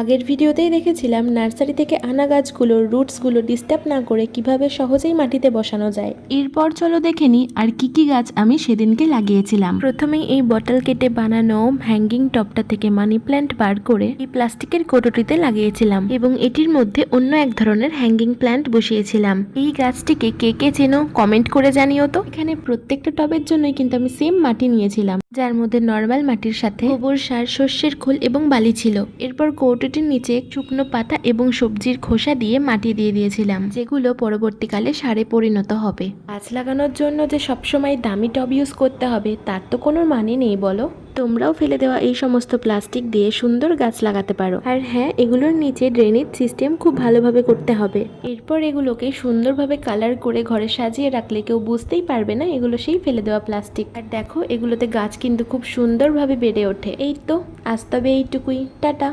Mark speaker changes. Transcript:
Speaker 1: আগের ভিডিওতেই দেখেছিলাম নার্সারি থেকে আনা গাছগুলোর রুটসগুলো ডিস্টার্ব না করে কীভাবে সহজেই মাটিতে বসানো যায়।
Speaker 2: এরপর চলো দেখে নি আর কি কি গাছ আমি সেদিনকে লাগিয়েছিলাম।
Speaker 1: প্রথমেই এই বটল কেটে বানানো হ্যাঙ্গিং টপটা থেকে মানি প্ল্যান্ট বার করে এই প্লাস্টিকের কোটোটিতে লাগিয়েছিলাম এবং এটির মধ্যে অন্য এক ধরনের হ্যাঙ্গিং প্ল্যান্ট বসিয়েছিলাম। এই গাছটিকে কে কে চেনো কমেন্ট করে জানিও তো। এখানে প্রত্যেকটা টবের জন্যই কিন্তু আমি সেম মাটি নিয়েছিলাম। যার মধ্যে নর্মাল মাটির সাথে গোবর সার শস্যের খোল এবং বালি ছিল। এরপর কৌটোটির নিচে শুকনো পাতা এবং সবজির খোসা দিয়ে মাটি দিয়ে দিয়েছিলাম, যেগুলো পরবর্তীকালে সারে পরিণত হবে। গাছ লাগানোর জন্য যে সবসময় দামি টব ইউজ করতে হবে, তার তো কোনো মানে নেই, বলো। তোমরাও ফেলে দেওয়া এই সমস্ত প্লাস্টিক দিয়ে সুন্দর গাছ লাগাতে পারো। আর হ্যাঁ এগুলোর নিচে ড্রেনেজ সিস্টেম খুব ভালোভাবে করতে হবে। এরপর এগুলোকে সুন্দরভাবে কালার করে ঘরে সাজিয়ে রাখলে কেউ বুঝতেই পারবে না এগুলো সেই ফেলে দেওয়া প্লাস্টিক আর দেখো, এগুলোতে গাছ কিন্তু খুব সুন্দরভাবে বেড়ে ওঠে। এই তো, আজ তবে এইটুকুই। টাটা।